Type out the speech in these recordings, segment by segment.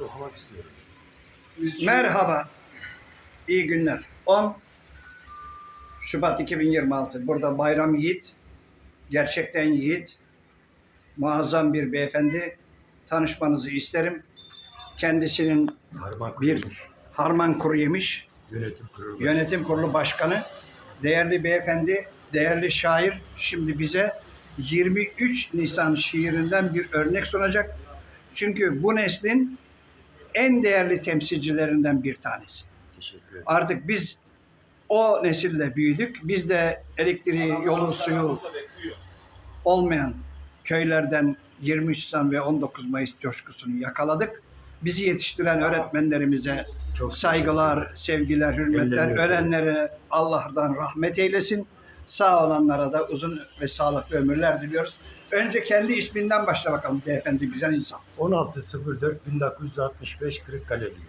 okumak istiyorum. Merhaba. İyi günler. 10 Şubat 2026. Burada Bayram Yiğit. Gerçekten Yiğit. Muazzam bir beyefendi. Tanışmanızı isterim. Kendisinin Harman bir Harman Kuru yemiş. Yönetim Kurulu. Yönetim Kurulu Başkanı. Değerli beyefendi, değerli şair şimdi bize 23 Nisan şiirinden bir örnek sunacak. Çünkü bu neslin en değerli temsilcilerinden bir tanesi. Teşekkür ederim. Artık biz o nesille büyüdük. Biz de elektriği, yolu, suyu olmayan köylerden 23 Nisan ve 19 Mayıs coşkusunu yakaladık. Bizi yetiştiren öğretmenlerimize Çok saygılar, sevgiler, hürmetler. Ölenlere Allah'tan rahmet eylesin. Sağ olanlara da uzun ve sağlıklı ömürler diliyoruz. Önce kendi isminden başla bakalım beyefendi, güzel insan. 16.04.1965 Kırıkkaleliyim.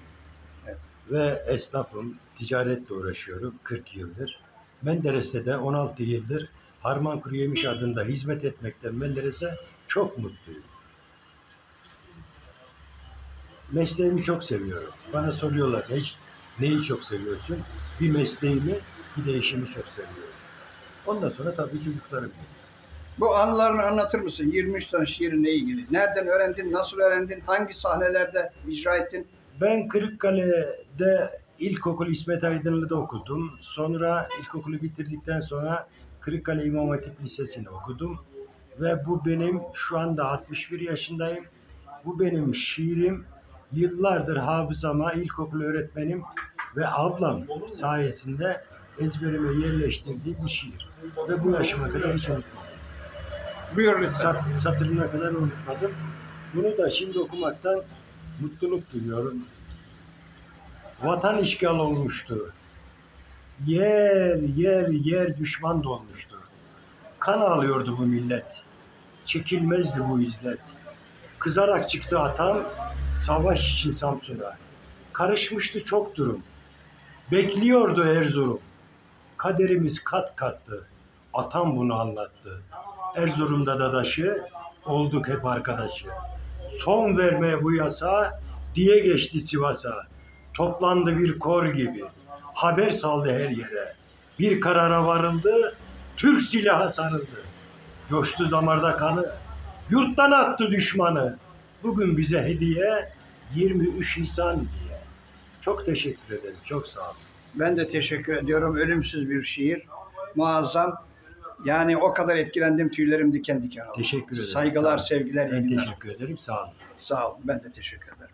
Evet. Ve esnafım, ticaretle uğraşıyorum 40 yıldır. Menderes'te de 16 yıldır Harman Kuru Yemiş adında hizmet etmekten Menderes'e çok mutluyum. Mesleğimi çok seviyorum. Bana soruyorlar hiç neyi çok seviyorsun? Bir mesleğimi, bir de işimi çok seviyorum. Ondan sonra tabii çocuklarım. Bu anılarını anlatır mısın? 23 tane şiirinle ilgili. Nereden öğrendin, nasıl öğrendin, hangi sahnelerde icra ettin? Ben Kırıkkale'de ilkokul İsmet Aydınlı'da okudum. Sonra ilkokulu bitirdikten sonra Kırıkkale İmam Hatip Lisesi'ni okudum. Ve bu benim şu anda 61 yaşındayım. Bu benim şiirim. Yıllardır hafızama ilkokul öğretmenim ve ablam sayesinde ezberime yerleştirdiği bir şiir. Ve bu yaşıma kadar hiç unutmadım. Buyur lütfen. Sat, satırına kadar unutmadım. Bunu da şimdi okumaktan mutluluk duyuyorum. Vatan işgal olmuştu. Yer yer yer düşman dolmuştu. Kan ağlıyordu bu millet. Çekilmezdi bu izlet. Kızarak çıktı atam savaş için Samsun'a. Karışmıştı çok durum. Bekliyordu Erzurum. Kaderimiz kat kattı. Atam bunu anlattı. Erzurum'da dadaşı, olduk hep arkadaşı. Son vermeye bu yasa diye geçti Sivas'a. Toplandı bir kor gibi. Haber saldı her yere. Bir karara varıldı, Türk silaha sarıldı. Coştu damarda kanı, yurttan attı düşmanı. Bugün bize hediye 23 Nisan diye. Çok teşekkür ederim, çok sağ olun. Ben de teşekkür ediyorum. Ölümsüz bir şiir. Muazzam. Yani o kadar etkilendim tüylerim diken diken oldu. Teşekkür ederim. Saygılar, Sağ olun. sevgiler, Ben teşekkür ederim, sağ olun. Sağ olun. Ben de teşekkür ederim.